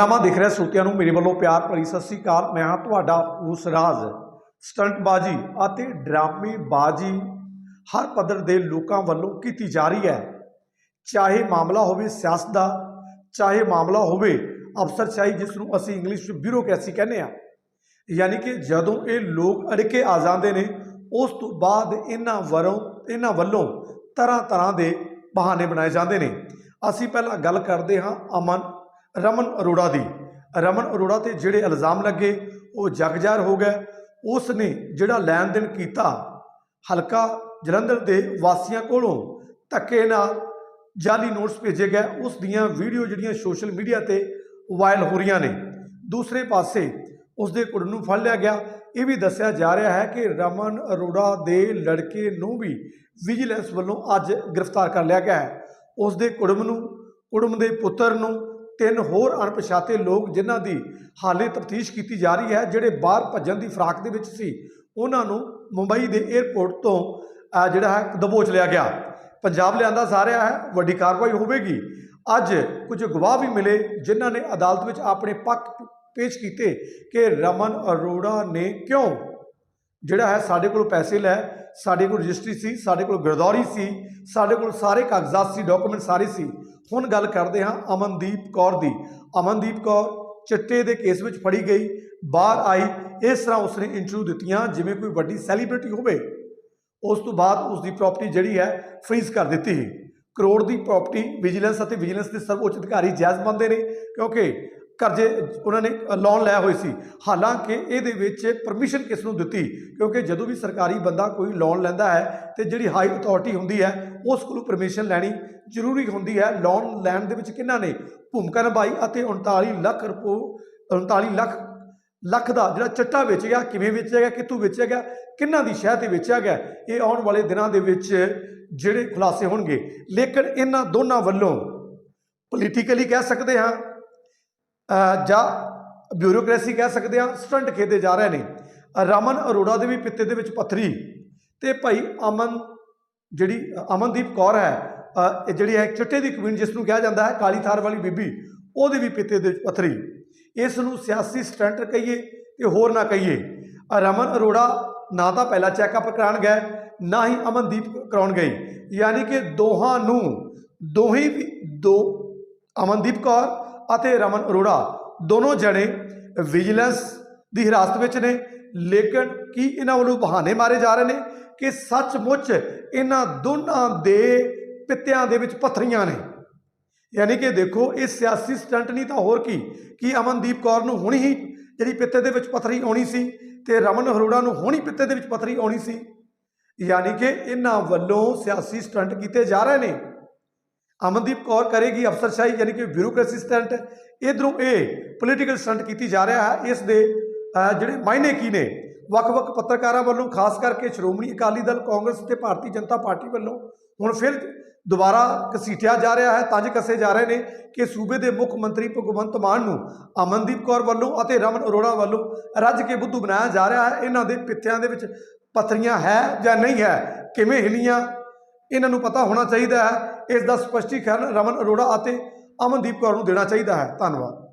ਖਬਰਨਾਮਾ ਦਿਖ ਰਿਹਾ ਸਰੋਤਿਆਂ ਨੂੰ ਮੇਰੇ ਵੱਲੋਂ ਪਿਆਰ ਭਰੀ ਸਤਿ ਸ੍ਰੀ ਅਕਾਲ। ਮੈਂ ਹਾਂ ਤੁਹਾਡਾ ਉਸ ਰਾਜ, ਸਟੰਟਬਾਜ਼ੀ ਅਤੇ ਡਰਾਮੇਬਾਜ਼ੀ ਹਰ ਪੱਧਰ ਦੇ ਲੋਕਾਂ ਵੱਲੋਂ ਕੀਤੀ ਜਾ ਰਹੀ ਹੈ। ਚਾਹੇ ਮਾਮਲਾ ਹੋਵੇ ਸਿਆਸਤ ਦਾ, ਚਾਹੇ ਮਾਮਲਾ ਹੋਵੇ ਅਫਸਰਸ਼ਾਹੀ, ਜਿਸ ਨੂੰ ਅਸੀਂ ਇੰਗਲਿਸ਼ ਵਿੱਚ ਬਿਊਰੋਕ੍ਰੇਸੀ ਕਹਿੰਦੇ ਆ ਯਾਨੀ ਕਿ ਜਦੋਂ ਇਹ ਲੋਕ ਅੜਕੇ ਆ ਜਾਂਦੇ ਨੇ, ਉਸ ਤੋਂ ਬਾਅਦ ਇਹਨਾਂ ਵਰੋਂ, ਇਹਨਾਂ ਵੱਲੋਂ ਤਰ੍ਹਾਂ ਤਰ੍ਹਾਂ ਦੇ ਬਹਾਨੇ ਬਣਾਏ ਜਾਂਦੇ ਨੇ। ਅਸੀਂ ਪਹਿਲਾਂ ਗੱਲ ਕਰਦੇ ਹਾਂ ਅਮਨ ਰਮਨ ਅਰੋੜਾ ਦੀ। ਰਮਨ ਅਰੋੜਾ ਤੇ ਜਿਹੜੇ ਇਲਜ਼ਾਮ ਲੱਗੇ, ਉਹ ਜਗਜ਼ਾਰ ਹੋ ਗਏ। ਉਸ ਨੇ ਜਿਹੜਾ ਲੈਣ ਦੇਣ ਕੀਤਾ, ਹਲਕਾ ਜਲੰਧਰ ਦੇ ਵਾਸੀਆਂ ਕੋਲੋਂ ਧੱਕੇ ਨਾਲ ਜਾਲੀ ਨੋਟਸ ਭੇਜੇ ਗਏ। ਉਸ ਦੀਆਂ ਵੀਡੀਓ ਜਿਹੜੀਆਂ ਸੋਸ਼ਲ ਮੀਡੀਆ ਤੇ ਵਾਇਰਲ ਹੋ ਰਹੀਆਂ ਨੇ, ਦੂਸਰੇ ਪਾਸੇ ਉਸ ਦੇ ਕੁੜ ਨੂੰ ਫੜ ਲਿਆ ਗਿਆ। ਇਹ ਵੀ ਦੱਸਿਆ ਜਾ ਰਿਹਾ ਹੈ ਕਿ ਰਮਨ ਅਰੋੜਾ ਦੇ ਲੜਕੇ ਨੂੰ ਵੀ ਵਿਜੀਲੈਂਸ ਵੱਲੋਂ ਅੱਜ ਗ੍ਰਿਫਤਾਰ ਕਰ ਲਿਆ ਗਿਆ ਹੈ। ਉਸ ਦੇ ਕੁੜਮ ਨੂੰ, ਕੁੜਮ ਦੇ ਪੁੱਤਰ ਨੂੰ ਤਿੰਨ ਹੋਰ ਅਣਪਛਾਤੇ ਲੋਕ ਜਿਨ੍ਹਾਂ ਦੀ ਹਾਲੇ ਤਫਤੀਸ਼ ਕੀਤੀ ਜਾ ਰਹੀ ਹੈ, ਜਿਹੜੇ ਬਾਹਰ ਭੱਜਣ ਦੀ ਫਰਾਕ ਦੇ ਵਿੱਚ ਸੀ, ਉਹਨਾਂ ਨੂੰ ਮੁੰਬਈ ਦੇ 에ਅਰਪੋਰਟ ਤੋਂ ਜਿਹੜਾ ਹੈ ਦਬੋਚ ਲਿਆ ਗਿਆ। ਪੰਜਾਬ ਲਿਆਂਦਾ ਜਾ ਰਿਹਾ ਹੈ, ਵੱਡੀ ਕਾਰਵਾਈ ਹੋਵੇਗੀ। ਅੱਜ ਕੁਝ ਗਵਾਹ ਵੀ ਮਿਲੇ, ਜਿਨ੍ਹਾਂ ਨੇ ਅਦਾਲਤ ਵਿੱਚ ਆਪਣੇ ਪੱਖ ਪੇਸ਼ ਕੀਤੇ ਕਿ ਰਮਨ ਅਰੋੜਾ ਨੇ ਕਿਉਂ, ਜਿਹੜਾ ਹੈ, ਸਾਡੇ ਕੋਲ ਪੈਸੇ ਲੈ ਸਾਡੇ ਕੋਲ ਰਜਿਸਟਰੀ ਸੀ, ਸਾਡੇ ਕੋਲ ਗਰਦੌਰੀ ਸੀ, ਸਾਡੇ ਕੋਲ ਸਾਰੇ ਕਾਗਜ਼ਾਤ ਸੀ, ਡਾਕੂਮੈਂਟ ਸਾਰੇ ਸੀ। ਹੁਣ ਗੱਲ ਕਰਦੇ ਹਾਂ ਅਮਨਦੀਪ ਕੌਰ ਦੀ। ਅਮਨਦੀਪ ਕੌਰ ਚਿੱਟੇ ਦੇ ਕੇਸ ਵਿੱਚ ਫੜੀ ਗਈ, ਬਾਹਰ ਆਈ, ਇਸ ਤਰ੍ਹਾਂ ਉਸਨੇ ਇੰਟਰਵਿਊ ਦਿੱਤੀਆਂ, ਜਿਵੇਂ ਕੋਈ ਵੱਡੀ ਸੈਲੀਬ੍ਰਿਟੀ ਹੋਵੇ। ਉਸ ਤੋਂ ਬਾਅਦ ਉਸ ਦੀ ਪ੍ਰਾਪਰਟੀ ਜਿਹੜੀ ਹੈ ਫ੍ਰੀਜ਼ ਕਰ ਦਿੱਤੀ। ਕਰੋੜ ਦੀ ਪ੍ਰਾਪਰਟੀ ਵਿਜੀਲੈਂਸ ਅਤੇ ਵਿਜੀਲੈਂਸ ਦੇ ਸਰਵਉੱਚ ਅਧਿਕਾਰੀ ਜਾਇਜ਼ ਮੰਨਦੇ ਨੇ, ਕਿਉਂਕਿ ਕਰਜ਼ੇ ਉਹਨਾਂ ਨੇ ਲੋਨ ਲਿਆ ਹੋਏ ਸੀ। ਹਾਲਾਂਕਿ ਇਹਦੇ ਵਿੱਚ ਪਰਮਿਸ਼ਨ ਕਿਸ ਨੂੰ ਦਿੱਤੀ? ਕਿਉਂਕਿ ਜਦੋਂ ਵੀ ਸਰਕਾਰੀ ਬੰਦਾ ਕੋਈ ਲੋਨ ਲੈਂਦਾ ਹੈ ਤੇ ਜਿਹੜੀ ਹਾਈ ਅਥਾਰਟੀ ਹੁੰਦੀ ਹੈ ਉਸ ਕੋਲੋਂ ਪਰਮਿਸ਼ਨ ਲੈਣੀ ਜ਼ਰੂਰੀ ਹੁੰਦੀ ਹੈ। ਲੋਨ ਲੈਣ ਦੇ ਵਿੱਚ ਕਿਹਨਾਂ ਨੇ? ਭੂਮਿਕਾ ਨਿਭਾਈ ਅਤੇ 39 ਲੱਖ ਰੁਪਏ 39 ਲੱਖ ਲੱਖ ਦਾ ਜਿਹੜਾ ਚੱਟਾ ਵੇਚਿਆ ਕਿਵੇਂ ਵੇਚਿਆ ਗਿਆ ਕਿੱਥੋਂ ਵੇਚਿਆ ਗਿਆ ਕਿੰਨਾਂ ਦੀ ਸ਼ਹਿ ਤੇ ਵੇਚਿਆ ਗਿਆ ਇਹ ਆਉਣ ਵਾਲੇ ਦਿਨਾਂ ਦੇ ਵਿੱਚ ਜਿਹੜੇ ਖੁਲਾਸੇ ਹੋਣਗੇ। ਲੇਕਿਨ ਇਹਨਾਂ ਦੋਨਾਂ ਵੱਲੋਂ ਪੋਲੀਟੀਕਲੀ ਕਹਿ ਸਕਦੇ ਹਾਂ ਜਾਂ ਬਿਊਰੋਕ੍ਰੇਸੀ ਕਹਿ ਸਕਦੇ ਹਾਂ ਸਟੰਟ ਖੇਦੇ ਜਾ ਰਹੇ ਨੇ। ਰਮਨ ਅਰੋੜਾ ਦੇ ਵੀ ਪਿੱਤੇ ਦੇ ਵਿੱਚ ਪੱਥਰੀ। ਤੇ ਭਾਈ ਅਮਨ, ਜਿਹੜੀ ਅਮਨਦੀਪ ਕੌਰ ਹੈ ਇਹ ਜਿਹੜੀ ਹੈ ਚਿੱਟੇ ਦੀ ਕਵੀਨ ਜਿਸ ਨੂੰ ਕਿਹਾ ਜਾਂਦਾ ਹੈ, ਕਾਲੀ ਥਾਰ ਵਾਲੀ ਬੀਬੀ, ਉਹਦੇ ਵੀ ਪਿੱਤੇ ਦੇ ਵਿੱਚ ਪੱਥਰੀ। ਇਸ ਨੂੰ ਸਿਆਸੀ ਸਟੰਟ ਕਹੀਏ ਤੇ ਹੋਰ ਨਾ ਕਹੀਏ। ਰਮਨ ਅਰੋੜਾ ਨਾ ਤਾਂ ਪਹਿਲਾ ਚੈੱਕਅਪ ਕਰਾਉਣ ਗਏ, ਨਾ ਹੀ ਅਮਨਦੀਪ ਕਰਾਉਣ ਗਈ। ਯਾਨੀ ਕਿ ਦੋਹਾਂ ਨੂੰ, ਦੋਹੀ ਦੋ, ਅਮਨਦੀਪ ਕੌਰ ਅਤੇ ਰਮਨ ਅਰੋੜਾ ਦੋਨੋਂ ਜਣੇ ਵਿਜੀਲੈਂਸ ਦੀ ਹਿਰਾਸਤ ਵਿੱਚ ਨੇ। ਲੇਕਿਨ ਕੀ ਇਹਨਾਂ ਵੱਲੋਂ ਬਹਾਨੇ ਮਾਰੇ ਜਾ ਰਹੇ ਨੇ ਕਿ ਸੱਚਮੁੱਚ ਇਹਨਾਂ ਦੋਨਾਂ ਦੇ ਪਿੱਤਿਆਂ ਦੇ ਵਿੱਚ ਪੱਥਰੀਆਂ ਨੇ? ਯਾਨੀ ਕਿ ਦੇਖੋ, ਇਹ ਸਿਆਸੀ ਸਟੰਟ ਨਹੀਂ ਤਾਂ ਹੋਰ ਕੀ? ਕੀ ਅਮਨਦੀਪ ਕੌਰ ਨੂੰ ਹੁਣੀ ਹੀ ਜਿਹੜੀ ਪਿੱਤੇ ਦੇ ਵਿੱਚ ਪੱਥਰੀ ਆਉਣੀ ਸੀ ਤੇ ਰਮਨ ਅਰੋੜਾ ਨੂੰ ਹੁਣੀ ਪਿੱਤੇ ਦੇ ਵਿੱਚ ਪੱਥਰੀ ਆਉਣੀ ਸੀ? ਯਾਨੀ ਕਿ ਇਹਨਾਂ ਵੱਲੋਂ ਸਿਆਸੀ ਸਟੰਟ ਕੀਤੇ ਜਾ ਰਹੇ ਨੇ। ਅਮਨਦੀਪ ਕੌਰ ਕਰੇਗੀ ਅਫਸਰਸ਼ਾਹੀ, ਯਾਨੀ ਕਿ ਬਿਊਰੋਕ੍ਰੇਸੀ ਸਟੰਟ ਇਧਰੋਂ ਇਹ ਪੋਲੀਟੀਕਲ ਸਟੰਟ ਕੀਤੀ ਜਾ ਰਿਹਾ ਹੈ। ਇਸ ਦੇ ਜਿਹੜੇ ਮਾਇਨੇ ਕੀ ਨੇ? ਵੱਖ-ਵੱਖ ਪੱਤਰਕਾਰਾਂ ਵੱਲੋਂ, ਖਾਸ ਕਰਕੇ ਸ਼੍ਰੋਮਣੀ ਅਕਾਲੀ ਦਲ, ਕਾਂਗਰਸ ਤੇ ਭਾਰਤੀ ਜਨਤਾ ਪਾਰਟੀ ਵੱਲੋਂ ਹੁਣ ਫਿਰ ਦੁਬਾਰਾ ਘਸੀਟਿਆ ਜਾ ਰਿਹਾ ਹੈ। ਤੰਜ ਕੱਸੇ ਜਾ ਰਹੇ ਨੇ ਕਿ ਸੂਬੇ ਦੇ ਮੁੱਖ ਮੰਤਰੀ ਭਗਵੰਤ ਮਾਨ ਨੂੰ ਅਮਨਦੀਪ ਕੌਰ ਵੱਲੋਂ ਅਤੇ ਰਮਨ ਅਰੋੜਾ ਵੱਲੋਂ ਰੱਜ ਕੇ ਬੁੱਧੂ ਬਣਾਇਆ ਜਾ ਰਿਹਾ ਹੈ। ਇਹਨਾਂ ਦੇ ਪਿੱਤਿਆਂ ਦੇ ਵਿੱਚ ਪੱਥਰੀਆਂ ਹੈ ਜਾਂ ਨਹੀਂ ਹੈ? ਕਿਵੇਂ ਹਿਲੀਆਂ? ਇਹਨਾਂ ਨੂੰ ਪਤਾ ਹੋਣਾ ਚਾਹੀਦਾ ਹੈ। ਇਸ ਦਾ ਸਪਸ਼ਟੀਕਰਨ ਰਮਨ ਅਰੋੜਾ ਅਤੇ ਅਮਨਦੀਪ ਕੌਰ ਨੂੰ ਦੇਣਾ ਚਾਹੀਦਾ ਹੈ। ਧੰਨਵਾਦ।